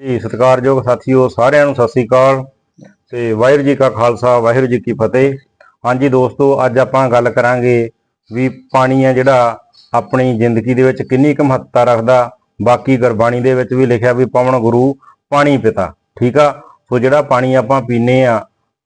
ਜੀ, ਸਤਿਕਾਰਯੋਗ ਸਾਥੀਓ, ਸਾਰਿਆਂ ਨੂੰ ਸਤਿ ਸ੍ਰੀ ਅਕਾਲ ਤੇ ਵਾਹਿਗੁਰੂ ਜੀ ਕਾ ਖਾਲਸਾ, ਵਾਹਿਗੁਰੂ ਜੀ ਕੀ ਫਤਿਹ। ਹਾਂਜੀ ਦੋਸਤੋ, ਅੱਜ ਆਪਾਂ ਗੱਲ ਕਰਾਂਗੇ ਵੀ ਪਾਣੀ ਹੈ ਜਿਹੜਾ ਆਪਣੀ ਜ਼ਿੰਦਗੀ ਦੇ ਵਿੱਚ ਕਿੰਨੀ ਕੁ ਮਹੱਤਤਾ ਰੱਖਦਾ, ਬਾਕੀ ਗੁਰਬਾਣੀ ਦੇ ਵਿੱਚ ਵੀ ਲਿਖਿਆ ਵੀ ਪਵਨ ਗੁਰੂ ਪਾਣੀ ਪਿਤਾ, ਠੀਕ ਆ? ਸੋ ਜਿਹੜਾ ਪਾਣੀ ਆਪਾਂ ਪੀਨੇ ਆ,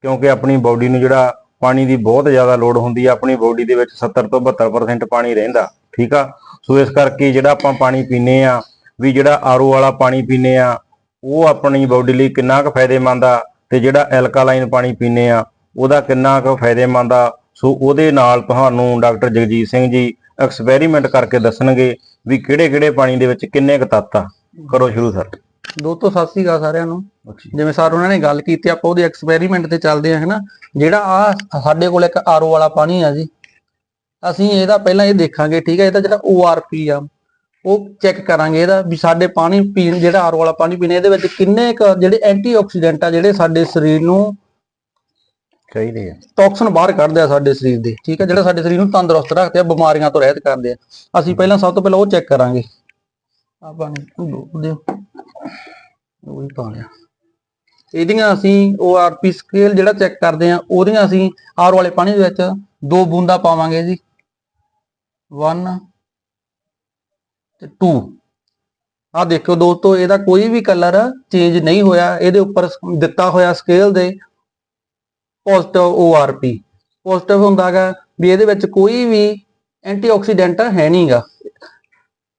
ਕਿਉਂਕਿ ਆਪਣੀ ਬਾਡੀ ਨੂੰ ਜਿਹੜਾ ਪਾਣੀ ਦੀ ਬਹੁਤ ਜ਼ਿਆਦਾ ਲੋੜ ਹੁੰਦੀ ਆ, ਆਪਣੀ ਬਾਡੀ ਦੇ ਵਿੱਚ 70 ਤੋਂ 72% ਪਾਣੀ ਰਹਿੰਦਾ, ਠੀਕ ਆ? ਸੋ ਇਸ ਕਰਕੇ ਜਿਹੜਾ ਆਪਾਂ ਪਾਣੀ ਪੀਨੇ ਆ, ਵੀ ਜਿਹੜਾ ਆਰਓ ਵਾਲਾ ਪਾਣੀ ਪੀਨੇ ਆ ਉਹ ਆਪਣੀ ਬਾਡੀ ਲਈ ਕਿੰਨਾ ਕੁ ਫਾਇਦੇਮੰਦ ਆ ਤੇ ਜਿਹੜਾ ਐਲਕਾਲਾਈਨ ਪਾਣੀ ਪੀਨੇ ਆ ਉਹਦਾ ਕਿੰਨਾ ਕੁ ਫਾਇਦੇਮੰਦ ਆ। ਸੋ ਉਹਦੇ ਨਾਲ ਤੁਹਾਨੂੰ ਡਾਕਟਰ ਜਗਜੀਤ ਸਿੰਘ ਜੀ ਐਕਸਪੈਰੀਮੈਂਟ ਕਰਕੇ ਦੱਸਣਗੇ ਵੀ ਕਿਹੜੇ ਕਿਹੜੇ ਪਾਣੀ ਦੇ ਵਿੱਚ ਕਿੰਨੇ ਕੁ ਤੱਤ ਆ। ਕਰੋ ਸ਼ੁਰੂ ਸਰ। ਦੋਸਤੋ ਸਤਿ ਸ੍ਰੀ ਅਕਾਲ ਸਾਰਿਆਂ ਨੂੰ। ਜਿਵੇਂ ਸਰ ਉਹਨਾਂ ਨੇ ਗੱਲ ਕੀਤੀ ਆਪਾਂ ਉਹਦੇ ਐਕਸਪੈਰੀਮੈਂਟ ਤੇ ਚੱਲਦੇ ਆ ਹਨਾ। ਜਿਹੜਾ ਆ ਸਾਡੇ ਕੋਲ ਇੱਕ ਆਰਓ ਵਾਲਾ ਪਾਣੀ ਆ ਜੀ ਅਸੀਂ ਇਹਦਾ ਪਹਿਲਾਂ ਇਹ ਦੇਖਾਂਗੇ ਠੀਕ ਹੈ ਇਹਦਾ ਜਿਹੜਾ ORP ਆ। ਉਹ ਚੈੱਕ ਕਰਾਂਗੇ ਇਹਦਾ ਵੀ ਸਾਡੇ ਪਾਣੀ ਪੀਣ ਜਿਹੜਾ ਆਰਓ ਵਾਲਾ ਪਾਣੀ ਪੀਣੇ ਇਹਦੇ ਵਿੱਚ ਕਿੰਨੇ ਕੁ ਜਿਹੜੇ ਐਂਟੀਆਕਸੀਡੈਂਟ ਆ ਜਿਹੜੇ ਸਾਡੇ ਸਰੀਰ ਨੂੰ ਚਾਹੀਦੇ ਆ। ਟੌਕਸਿਨ ਬਾਹਰ ਕੱਢਦੇ ਆ ਸਾਡੇ ਸਰੀਰ ਦੇ ਠੀਕ ਹੈ ਜਿਹੜਾ ਸਾਡੇ ਸਰੀਰ ਨੂੰ ਤੰਦਰੁਸਤ ਰੱਖਦੇ ਆ ਬਿਮਾਰੀਆਂ ਤੋਂ ਰਹਿਤ ਕਰਦੇ ਆ। ਅਸੀਂ ਪਹਿਲਾਂ ਸਭ ਤੋਂ ਪਹਿਲਾਂ ਉਹ ਚੈੱਕ ਕਰਾਂਗੇ। ਆਪਾਂ ਨੂੰ ਦਿਓ ਉਹ ਹੀ ਪਾ ਲਿਆ। ਇਹਦੀਆਂ ਅਸੀਂ ORP ਸਕੇਲ ਜਿਹੜਾ ਚੈੱਕ ਕਰਦੇ ਆ ਉਹਦੀਆਂ ਅਸੀਂ ਆਰ ਵਾਲੇ ਪਾਣੀ ਦੇ ਵਿੱਚ ਦੋ ਬੂੰਦਾਂ ਪਾਵਾਂਗੇ ਜੀ। 1 ਤੇ 2 ਆ ਦੇਖੋ ਦੋਸਤੋ, ਇਹਦਾ ਕੋਈ ਵੀ ਕਲਰ ਚੇਂਜ ਨਹੀਂ ਹੋਇਆ। ਇਹਦੇ ਉੱਪਰ ਦਿੱਤਾ ਹੋਇਆ ਸਕੇਲ ਦੇ ਪੋਜ਼ਿਟਿਵ ORP ਪੋਜ਼ਿਟਿਵ ਹੁੰਦਾਗਾ ਵੀ ਇਹਦੇ ਵਿੱਚ ਕੋਈ ਵੀ ਐਂਟੀਆਕਸੀਡੈਂਟ ਹੈ ਨਹੀਂਗਾ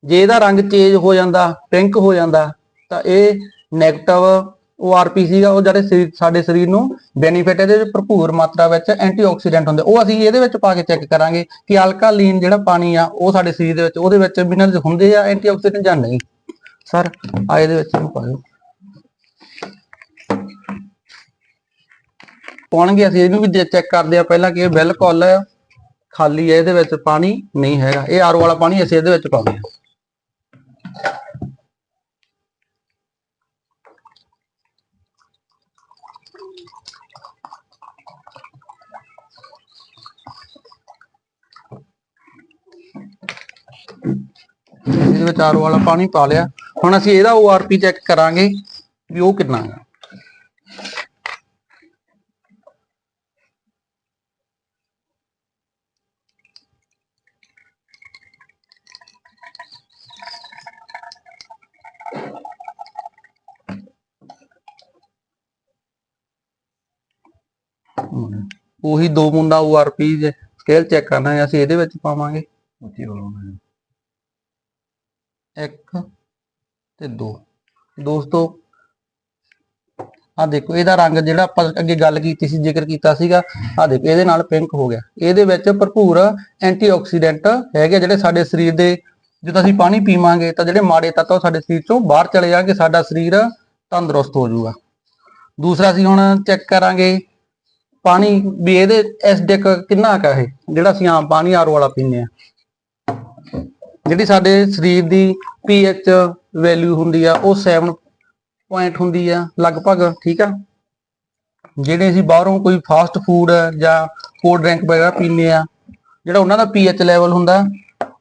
ਜੇ ਇਹਦਾ ਰੰਗ ਚੇਂਜ ਹੋ ਜਾਂਦਾ ਪਿੰਕ ਹੋ ਜਾਂਦਾ, ਤਾਂ ਇਹ 네ਗੇਟਿਵ ORP ਸੀਗਾ ਉਹ ਜਿਹੜੇ ਸਰੀਰ- ਸਾਡੇ ਸਰੀਰ ਨੂੰ ਬੈਨੀਫਿਟ ਇਹਦੇ ਵਿੱਚ ਭਰਪੂਰ ਮਾਤਰਾ ਵਿੱਚ ਐਂਟੀਆਕਸੀਡੈਂਟ ਹੁੰਦੇ। ਉਹ ਅਸੀਂ ਇਹਦੇ ਵਿੱਚ ਪਾ ਕੇ ਚੈੱਕ ਕਰਾਂਗੇ ਕਿ ਅਲਕਾਲੀਨ ਜਿਹੜਾ ਪਾਣੀ ਆ, ਉਹ ਸਾਡੇ ਸਰੀਰ ਦੇ ਵਿੱਚ, ਉਹਦੇ ਵਿੱਚ ਮਿਨਰਲਸ ਹੁੰਦੇ ਆ ਐਂਟੀਆਕਸੀਡੈਂਟ ਜਾਂ ਨਹੀਂ। ਸਰ ਆ ਇਹਦੇ ਵਿੱਚ ਇਹਨੂੰ ਪਾ ਦਿਓ। ਪਾਉਣਗੇ ਅਸੀਂ, ਇਹਨੂੰ ਵੀ ਚੈੱਕ ਕਰਦੇ ਆ ਪਹਿਲਾਂ ਕਿ ਇਹ ਬਿਲਕੁਲ ਖਾਲੀ ਹੈ, ਇਹਦੇ ਵਿੱਚ ਪਾਣੀ ਨਹੀਂ ਹੈਗਾ। ਇਹ ਆਰਓ ਵਾਲਾ ਪਾਣੀ ਅਸੀਂ ਇਹਦੇ ਵਿੱਚ ਪਾਉਂਦੇ ਹਾਂ। ਇਹਦੇ ਵਿੱਚ ਆਰਓ ਵਾਲਾ ਪਾਣੀ ਪਾ ਲਿਆ। ਹੁਣ ਅਸੀਂ ਇਹਦਾ ORP ਚੈੱਕ ਕਰਾਂਗੇ ਵੀ ਉਹ ਕਿੰਨਾ ਹੈ। ਉਹੀ ਦੋ ਮੁੰਡਾ ORP ਜੇ ਸਕੇਲ ਚੈੱਕ ਕਰਨਾ ਹੈ, ਅਸੀਂ ਇਹਦੇ ਵਿੱਚ ਪਾਵਾਂਗੇ। ਇੱਕ ਤੇ ਦੋ। ਦੋਸਤੋ ਆ ਦੇਖੋ, ਇਹਦਾ ਰੰਗ ਜਿਹੜਾ ਆਪਾਂ ਅੱਗੇ ਗੱਲ ਕੀਤੀ ਸੀ, ਜ਼ਿਕਰ ਕੀਤਾ ਸੀਗਾ ਆ ਦੇਖੋ, ਇਹਦੇ ਨਾਲ ਪਿੰਕ ਹੋ ਗਿਆ। ਇਹਦੇ ਵਿੱਚ ਭਰਪੂਰ ਐਂਟੀਆਕਸੀਡੈਂਟ ਹੈਗੇ ਜਿਹੜੇ ਸਾਡੇ ਸਰੀਰ ਦੇ, ਜਦੋਂ ਅਸੀਂ ਪਾਣੀ ਪੀਵਾਂਗੇ ਤਾਂ ਜਿਹੜੇ ਮਾੜੇ ਤੱਤ ਉਹ ਸਾਡੇ ਸਰੀਰ ਚੋਂ ਬਾਹਰ ਚਲੇ ਜਾਣਗੇ, ਸਾਡਾ ਸਰੀਰ ਤੰਦਰੁਸਤ ਹੋ ਜਾਊਗਾ। ਦੂਸਰਾ, ਅਸੀਂ ਹੁਣ ਚੈੱਕ ਕਰਾਂਗੇ ਪਾਣੀ ਵੀ ਇਹਦੇ ਐਸਿਡਿਕ ਕਿੰਨਾ ਕਾ ਹੈ ਜਿਹੜਾ ਅਸੀਂ ਆਮ ਪਾਣੀ ਆਰੋ ਵਾਲਾ ਪੀਂਦੇ ਆ। ਜਿਹੜੀ ਸਾਡੇ ਸਰੀਰ ਦੀ ਪੀਐਚ ਵੈਲਿਊ ਹੁੰਦੀ ਆ, ਉਹ 7 ਪੁਆਇੰਟ ਹੁੰਦੀ ਆ ਲਗਭਗ, ਠੀਕ ਆ? ਜਿਹੜੇ ਅਸੀਂ ਬਾਹਰੋਂ ਕੋਈ ਫਾਸਟ ਫੂਡ ਜਾਂ ਕੋਲਡ ਡਰਿੰਕ ਵਗੈਰਾ ਪੀਂਦੇ ਆ, ਜਿਹੜਾ ਉਹਨਾਂ ਦਾ ਪੀਐਚ ਲੈਵਲ ਹੁੰਦਾ,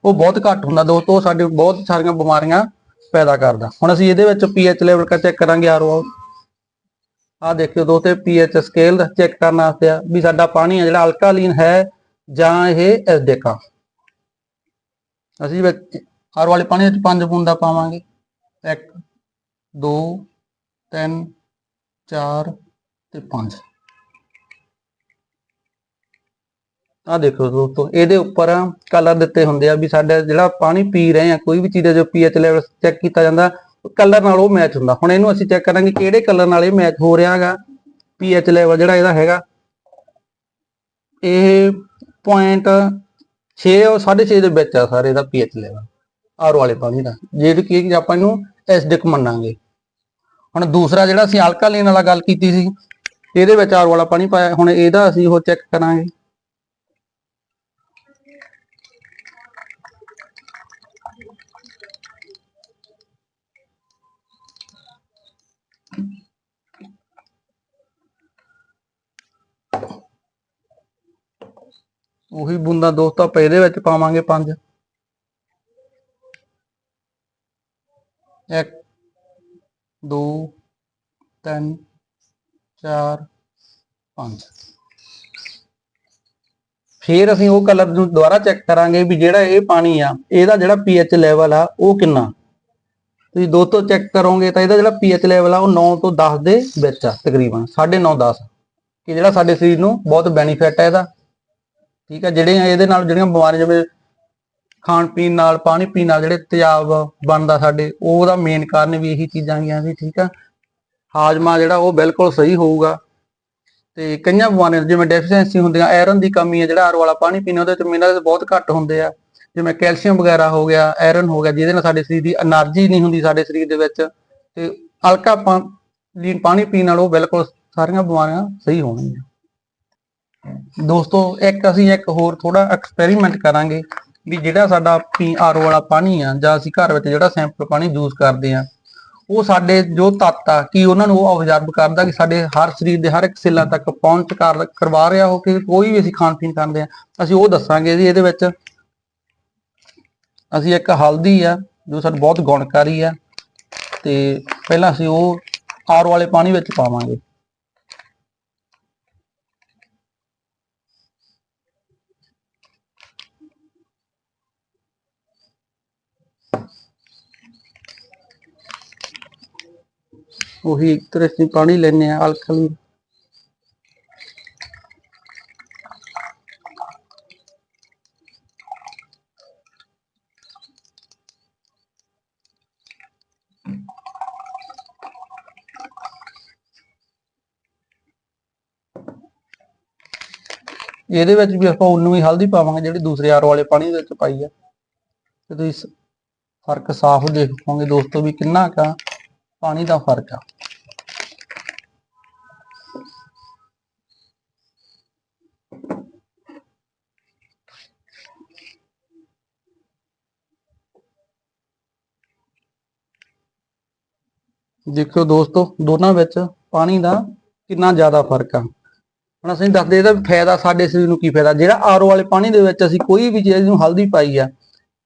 ਉਹ ਬਹੁਤ ਘੱਟ ਹੁੰਦਾ ਦੋਸਤੋ ਸਾਡੇ ਬਹੁਤ ਸਾਰੀਆਂ ਬਿਮਾਰੀਆਂ ਪੈਦਾ ਕਰਦਾ। ਹੁਣ ਅਸੀਂ ਇਹਦੇ ਵਿੱਚ ਪੀਐਚ ਲੈਵਲ ਕਾ ਚੈੱਕ ਕਰਾਂਗੇ ਆਰਓ ਆ ਦੇਖਿਓ ਦੋਸਤੋ ਪੀਐਚ ਸਕੇਲ ਚੈੱਕ ਕਰਨ ਵਾਸਤੇ ਆ, ਵੀ ਸਾਡਾ ਪਾਣੀ ਆ ਜਿਹੜਾ ਅਲਕਾਲੀਨ ਹੈ ਜਾਂ ਇਹ ਐਸਿਡਿਕ ਅਸੀਂ ਵਿੱਚ ਹਰ ਵਾਲੇ ਪਾਣੀ ਵਿੱਚ ਪੰਜ ਬੂੰਦਾਂ ਪਾਵਾਂਗੇ। 1 2 3 4 ਤੇ 5 ਆ ਦੇਖੋ ਦੋਸਤੋ, ਇਹਦੇ ਉੱਪਰ ਕਲਰ ਦਿੱਤੇ ਹੁੰਦੇ ਆ ਵੀ ਸਾਡਾ ਜਿਹੜਾ ਪਾਣੀ ਪੀ ਰਹੇ ਆ, ਕੋਈ ਵੀ ਚੀਜ਼ ਦਾ ਜੋ ਪੀਐਚ ਲੈਵਲ ਚੈੱਕ ਕੀਤਾ ਜਾਂਦਾ ਕਲਰ ਨਾਲ ਉਹ ਮੈਚ ਹੁੰਦਾ। ਹੁਣ ਇਹਨੂੰ ਅਸੀਂ ਚੈੱਕ ਕਰਾਂਗੇ ਕਿਹੜੇ ਕਲਰ ਨਾਲ ਇਹ ਮੈਚ ਹੋ ਰਿਹਾ ਹੈਗਾ ਪੀਐਚ ਲੈਵਲ ਜਿਹੜਾ ਇਹਦਾ ਹੈਗਾ। ਇਹ ਪੁਆਇੰਟ 6 ਔਰ 6.5 ਦੇ ਵਿੱਚ ਆ ਸਾਰੇ ਇਹਦਾ ਪੀਐਚ ਲੈਵਲ ਆਰ ਵਾਲੇ ਪਾਣੀ ਦਾ। ਜਿਹੜੀ ਕਿ ਆਪਾਂ ਇਹਨੂੰ ਐਸਿਡਿਕ ਮੰਨਾਂਗੇ। ਹੁਣ ਦੂਸਰਾ ਜਿਹੜਾ ਅਸੀਂ ਅਲਕਾਲੀਨ ਵਾਲਾ ਗੱਲ ਕੀਤੀ ਸੀ, ਇਹਦੇ ਵਿੱਚ ਆਰ ਵਾਲਾ ਪਾਣੀ ਪਾਇਆ, ਹੁਣ ਇਹਦਾ ਅਸੀਂ ਉਹ ਚੈੱਕ ਕਰਾਂਗੇ। ਉਹੀ ਬੂੰਦਾਂ ਦੋਸਤੋ ਆਪਾਂ ਇਹਦੇ ਵਿੱਚ ਪਾਵਾਂਗੇ ਪੰਜ। ਇੱਕ 2 3 4 5 ਫਿਰ ਅਸੀਂ ਉਹ ਕਲਰ ਨੂੰ ਦੁਬਾਰਾ ਚੈੱਕ ਕਰਾਂਗੇ ਵੀ ਜਿਹੜਾ ਇਹ ਪਾਣੀ ਆ, ਇਹਦਾ ਜਿਹੜਾ ਪੀਐਚ ਲੈਵਲ ਆ, ਉਹ ਕਿੰਨਾ? ਤੁਸੀਂ ਦੋਸਤੋ ਚੈੱਕ ਕਰੋਗੇ ਤਾਂ ਇਹਦਾ ਜਿਹੜਾ ਪੀਐਚ ਲੈਵਲ ਆ, ਉਹ 9 ਤੋਂ 10 ਦੇ ਵਿੱਚ ਆ ਤਕਰੀਬਨ 9.5 10 ਕਿ ਜਿਹੜਾ ਸਾਡੇ ਸਰੀਰ ਨੂੰ ਬਹੁਤ ਬੈਨੀਫਿਟ ਹੈ ਇਹਦਾ। ਠੀਕ ਹੈ ਜਿਹੜੀਆਂ ਇਹਦੇ ਨਾਲ ਜਿਹੜੀਆਂ ਬਿਮਾਰੀਆਂ ਜਿਵੇਂ ਖਾਣ ਪੀਣ ਨਾਲ, ਪਾਣੀ ਪੀਣ ਨਾਲ ਜਿਹੜੇ ਤੇਜ਼ਾਬ ਬਣਦਾ ਸਾਡੇ, ਉਹਦਾ ਮੇਨ ਕਾਰਨ ਵੀ ਇਹੀ ਚੀਜ਼ਾਂ ਆਈਆਂ ਸੀ ਠੀਕ ਆ। ਹਾਜ਼ਮਾ ਜਿਹੜਾ ਉਹ ਬਿਲਕੁਲ ਸਹੀ ਹੋਊਗਾ। ਤੇ ਕਈਆਂ ਬਿਮਾਰੀਆਂ ਜਿਵੇਂ ਡੈਫੀਸ਼ੀਐਂਸੀ ਹੁੰਦੀਆਂ ਆਇਰਨ ਦੀ ਕਮੀ ਹੈ, ਜਿਹੜਾ ਆਰ ਵਾਲਾ ਪਾਣੀ ਪੀਣਾ ਉਹਦੇ ਚ ਮਿਨਰਲ ਬਹੁਤ ਘੱਟ ਹੁੰਦੇ ਆ। ਜਿਵੇਂ ਕੈਲਸ਼ੀਅਮ ਵਗੈਰਾ ਹੋ ਗਿਆ ਆਇਰਨ ਹੋ ਗਿਆ, ਜਿਹਦੇ ਨਾਲ ਸਾਡੇ ਸਰੀਰ ਦੀ એનર્ਜੀ ਨਹੀਂ ਹੁੰਦੀ ਸਾਡੇ ਸਰੀਰ ਦੇ ਵਿੱਚ, ਤੇ ਹਲਕਾ ਲੀਨ ਪਾਣੀ ਪੀਣ ਨਾਲ ਉਹ ਬਿਲਕੁਲ ਸਾਰੀਆਂ ਬਿਮਾਰੀਆਂ ਸਹੀ ਹੋਣਗੀਆਂ। ਦੋਸਤੋ, ਇੱਕ ਅਸੀਂ ਇੱਕ ਹੋਰ ਥੋੜਾ ਐਕਸਪੈਰੀਮੈਂਟ ਕਰਾਂਗੇ ਵੀ ਜਿਹੜਾ ਸਾਡਾ ਪੀ ਆਰਓ ਵਾਲਾ ਪਾਣੀ ਆ ਜਾਂ ਅਸੀਂ ਘਰ ਵਿੱਚ ਜਿਹੜਾ ਸੈਂਪਲ ਪਾਣੀ ਯੂਜ਼ ਕਰਦੇ ਆ, ਉਹ ਸਾਡੇ ਜੋ ਤੱਤ ਆ, ਕਿ ਉਹਨਾਂ ਨੂੰ ਉਹ ਆਬਜ਼ਰਵ ਕਰਦਾ ਕਿ ਸਾਡੇ ਹਰ ਸਰੀਰ ਦੇ ਹਰ ਇੱਕ ਸੈੱਲਾਂ ਤੱਕ ਪਹੁੰਚ ਕਰਵਾ ਰਿਹਾ ਹੋ ਕਿ ਕੋਈ ਵੀ ਅਸੀਂ ਖਾਣ ਪੀਣ ਕਰਦੇ ਆ, ਅਸੀਂ ਉਹ ਦੱਸਾਂਗੇ ਜੀ ਇਹਦੇ ਵਿੱਚ। ਅਸੀਂ ਇੱਕ ਹਲਦੀ ਆ, ਜੋ ਸਾਨੂੰ ਬਹੁਤ ਗੁਣਕਾਰੀ ਆ, ਤੇ ਪਹਿਲਾਂ ਅਸੀਂ ਉਹ ਆਰਓ ਵਾਲੇ ਪਾਣੀ ਵਿੱਚ ਪਾਵਾਂਗੇ। ਉਹੀ ਇੱਕ ਤਰ੍ਹਾਂ ਅਸੀਂ ਪਾਣੀ ਲੈਨੇ ਆ ਅਲਕਲੀ ਇਹਦੇ ਵਿੱਚ ਵੀ ਆਪਾਂ ਉਨੂੰ ਹੀ ਹਲਦੀ ਪਾਵਾਂਗੇ, ਜਿਹੜੀ ਦੂਸਰੇ ਆਰ ਵਾਲੇ ਪਾਣੀ ਦੇ ਵਿੱਚ ਪਾਈ ਆ। ਤੇ ਤੁਸੀਂ ਫ਼ਰਕ ਸਾਫ਼ ਦੇਖ ਪਾਓਗੇ ਦੋਸਤੋ ਵੀ ਕਿੰਨਾ ਕਾ ਪਾਣੀ ਦਾ ਫ਼ਰਕ ਆ। ਦੇਖਿਓ ਦੋਸਤੋ, ਦੋਨਾਂ ਵਿੱਚ ਪਾਣੀ ਦਾ ਕਿੰਨਾ ਜ਼ਿਆਦਾ ਫ਼ਰਕ ਆ। ਹੁਣ ਅਸੀਂ ਦੱਸਦੇ ਇਹਦਾ ਫਾਇਦਾ ਸਾਡੇ ਸਰੀਰ ਨੂੰ ਕੀ ਫਾਇਦਾ। ਜਿਹੜਾ ਆਰਓ ਵਾਲੇ ਪਾਣੀ ਦੇ ਵਿੱਚ ਅਸੀਂ ਕੋਈ ਵੀ ਚੀਜ਼ ਨੂੰ ਹਲਦੀ ਪਾਈ ਆ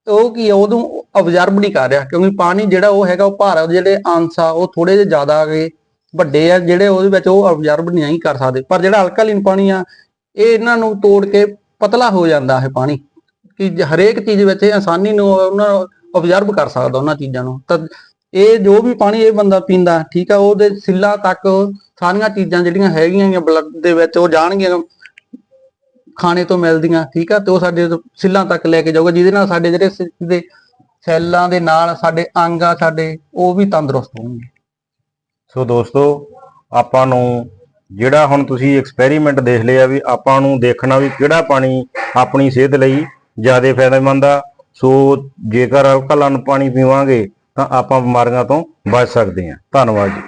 ਉਹ ਕੀ ਆ, ਉਹਨੂੰ ਅਬਜ਼ਰਬ ਨਹੀਂ ਕਰ ਰਿਹਾ, ਕਿਉਂਕਿ ਪਾਣੀ ਜਿਹੜਾ ਉਹ ਹੈਗਾ, ਉਹ ਭਾਰ ਜਿਹੜੇ ਅੰਸ਼ ਆ, ਉਹ ਥੋੜੇ ਜਿਹਾ ਜ਼ਿਆਦਾ ਆ ਗਏ, ਵੱਡੇ ਆ, ਜਿਹੜੇ ਉਹਦੇ ਵਿੱਚ ਉਹ ਅਬਜ਼ਰਬ ਨਹੀਂ ਕਰ ਸਕਦੇ। ਪਰ ਜਿਹੜਾ ਅਲਕਾਲੀਨ ਪਾਣੀ ਆ, ਇਹ ਇਹਨਾਂ ਨੂੰ ਤੋੜ ਕੇ ਪਤਲਾ ਹੋ ਜਾਂਦਾ ਹੈ ਪਾਣੀ, ਕਿ ਹਰੇਕ ਚੀਜ਼ ਵਿੱਚ ਇਹ ਆਸਾਨੀ ਨੂੰ ਉਹਨਾਂ ਨੂੰ ਕਰ ਸਕਦਾ ਉਹਨਾਂ ਚੀਜ਼ਾਂ ਨੂੰ। ਤਾਂ ਇਹ ਜੋ ਵੀ ਪਾਣੀ ਇਹ ਬੰਦਾ ਪੀਂਦਾ, ਠੀਕ ਆ, ਉਹਦੇ ਸਿੱਲਾਂ ਤੱਕ ਸਾਰੀਆਂ ਚੀਜ਼ਾਂ ਜਿਹੜੀਆਂ ਹੈਗੀਆਂ ਬਲੱਡ ਦੇ ਵਿੱਚ, ਉਹ ਜਾਣਗੀਆਂ ਖਾਣੇ ਤੋਂ ਮਿਲਦੀਆਂ, ਠੀਕ ਆ, ਤੇ ਉਹ ਸਾਡੇ ਸਿੱਲਾਂ ਤੱਕ ਲੈ ਕੇ ਜਾਊਗਾ, ਜਿਹਦੇ ਨਾਲ ਸਾਡੇ ਜਿਹੜੇ ਦੇ ਸੈੱਲਾਂ ਦੇ ਨਾਲ ਸਾਡੇ ਅੰਗ ਆ, ਸਾਡੇ, ਉਹ ਵੀ ਤੰਦਰੁਸਤ ਹੋਣਗੇ। ਸੋ ਦੋਸਤੋ, ਆਪਾਂ ਨੂੰ ਜਿਹੜਾ ਹੁਣ ਤੁਸੀਂ ਐਕਸਪੈਰੀਮੈਂਟ ਦੇਖ ਲਿਆ ਵੀ ਆਪਾਂ ਨੂੰ ਦੇਖਣਾ ਵੀ ਕਿਹੜਾ ਪਾਣੀ ਆਪਣੀ ਸਿਹਤ ਲਈ ਜ਼ਿਆਦਾ ਫਾਇਦੇਮੰਦ ਆ। ਸੋ ਜੇਕਰ ਅਲਕਲਾਨ ਪਾਣੀ ਪੀਵਾਂਗੇ ਤਾਂ ਆਪਾਂ ਬਿਮਾਰੀਆਂ ਤੋਂ ਬਚ ਸਕਦੇ ਹਾਂ। ਧੰਨਵਾਦ ਜੀ।